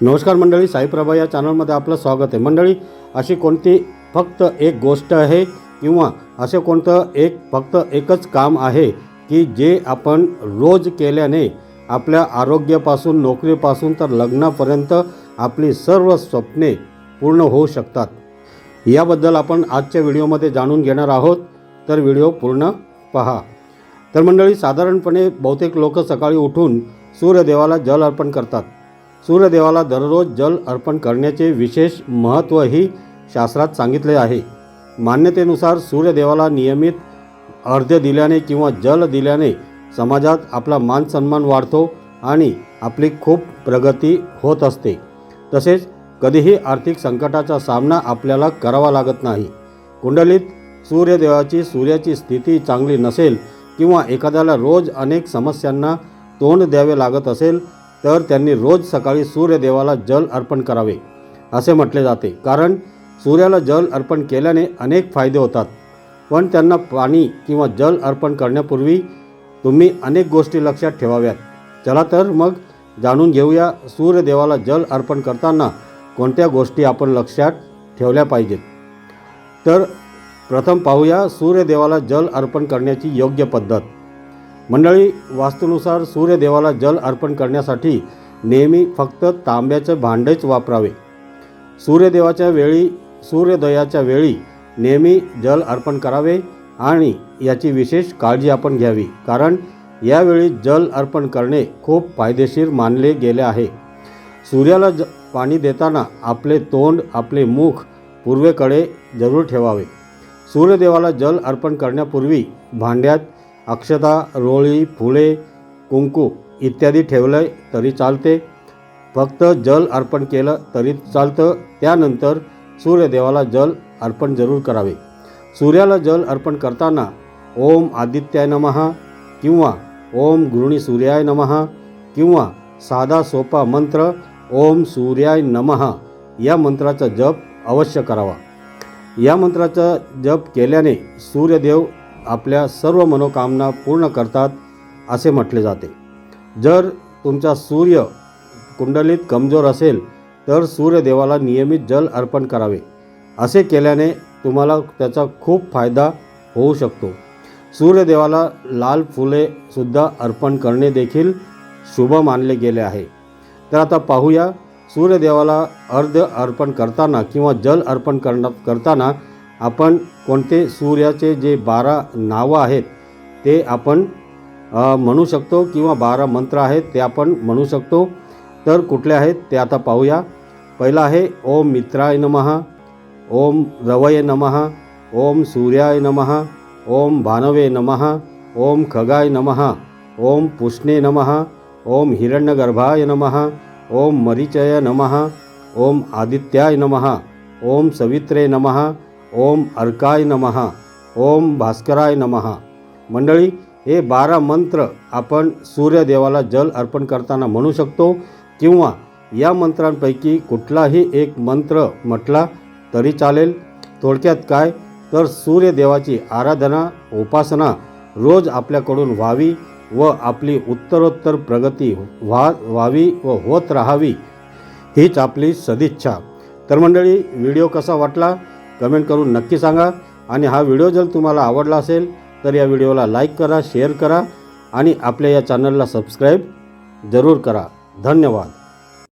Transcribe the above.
नमस्कार मंडळी साईप्रभा या चॅनलमध्ये आपलं स्वागत आहे. मंडळी अशी कोणती फक्त एक गोष्ट आहे किंवा असे कोणतं एक फक्त एकच काम आहे की जे आपण रोज केल्याने आपल्या आरोग्यापासून नोकरीपासून तर लग्नापर्यंत आपली सर्व स्वप्ने पूर्ण होऊ शकतात? याबद्दल आपण आजच्या व्हिडिओमध्ये जाणून घेणार आहोत. तर व्हिडिओ पूर्ण पहा. तर मंडळी साधारणपणे बहुतेक लोक सकाळी उठून सूर्यदेवाला जल अर्पण करतात. सूर्यदेवाला दररोज जल अर्पण करण्याचे विशेष महत्त्वही शास्त्रात सांगितले आहे. मान्यतेनुसार सूर्यदेवाला नियमित अर्ध्य दिल्याने किंवा जल दिल्याने समाजात आपला मान सन्मान वाढतो आणि आपली खूप प्रगती होत असते. तसेच कधीही आर्थिक संकटाचा सामना आपल्याला करावा लागत नाही. कुंडलीत सूर्यदेवाची सूर्याची स्थिती चांगली नसेल किंवा एखाद्याला रोज अनेक समस्यांना तोंड द्यावे लागत असेल तर त्यांनी रोज सकाळी सूर्यदेवाला जल अर्पण करावे असे म्हटले जाते. कारण सूर्याला जल अर्पण केल्याने अनेक फायदे होतात. पण त्यांना पाणी किंवा जल अर्पण करण्यापूर्वी तुम्ही अनेक गोष्टी लक्षात ठेवाव्यात. चला तर मग जाणून घेऊया सूर्यदेवाला जल अर्पण करताना कोणत्या गोष्टी आपण लक्षात ठेवल्या पाहिजेत. तर प्रथम पाहूया सूर्यदेवाला जल अर्पण करण्याची योग्य पद्धत. मंडळी वास्तूनुसार सूर्यदेवाला जल अर्पण करण्यासाठी नेहमी फक्त तांब्याचे भांडेच वापरावे. सूर्यदेवाच्या वेळी सूर्योदयाच्या वेळी नेहमी जल अर्पण करावे आणि याची विशेष काळजी आपण घ्यावी कारण यावेळी जल अर्पण करणे खूप फायदेशीर मानले गेले आहे. सूर्याला ज पाणी देताना आपले तोंड आपले मुख पूर्वेकडे जरूर ठेवावे. सूर्यदेवाला जल अर्पण करण्यापूर्वी भांड्यात अक्षता रोळी फुले कुंकू इत्यादी ठेवलं तरी चालते. फक्त जल अर्पण केलं तरी चालतं. त्यानंतर सूर्यदेवाला जल अर्पण जरूर करावे. सूर्याला जल अर्पण करताना ओम आदित्याय नमः किंवा ओम गृहिणी सूर्याय नमः किंवा साधा सोपा मंत्र ओम सूर्याय नमः या मंत्राचा जप अवश्य करावा. या मंत्राचा जप केल्याने सूर्यदेव आपल्या सर्व मनोकामना पूर्ण करतात असे म्हटले जाते. जर तुमचा सूर्य कुंडलीत कमजोर असेल तर सूर्यदेवाला नियमित जल अर्पण करावे. असे केल्याने तुम्हाला त्याचा खूप फायदा होऊ शकतो. सूर्यदेवाला लाल फुलेसुद्धा अर्पण करणे देखील शुभ मानले गेले आहे. तर आता पाहूया सूर्यदेवाला अर्ध अर्पण करताना किंवा जल अर्पण करण करताना आपण कोणते सूर्याचे जे बारा नावं आहेत ते आपण म्हणू शकतो किंवा बारा मंत्र आहेत ते आपण म्हणू शकतो. तर कुठले आहेत ते आता पाहूया. पहिला आहे ओम मित्राय नमः ओम रवय नमः ओम सूर्याय नमः ओम भानवे नमः ओम खगाय नमः ओम पुष्णे नमः ओम हिरण्यगर्भाय नमः ओम मरीचय नमः ओम आदित्याय नमः ओम सवित्रे नमः ओम अर्काय नमः ओम भास्कराय नमः. मंडळी हे बारा मंत्र आपण सूर्यदेवाला जल अर्पण करताना म्हणू शकतो किंवा या मंत्रांपैकी कुठलाही एक मंत्र म्हटला तरी चालेल. थोडक्यात काय? तर सूर्यदेवाची आराधना उपासना रोज आपल्याकडून व्हावी व आपली उत्तरोत्तर प्रगती व्हा व्हावी व होत राहावी हीच आपली सदिच्छा. तर मंडळी व्हिडिओ कसा वाटला? कमेंट करून नक्की सांगा. आणि हा व्हिडिओ जर तुम्हाला आवडला असेल तर या व्हिडिओला लाईक करा शेअर करा आणि आपल्या या चॅनलला सबस्क्राईब जरूर करा. धन्यवाद.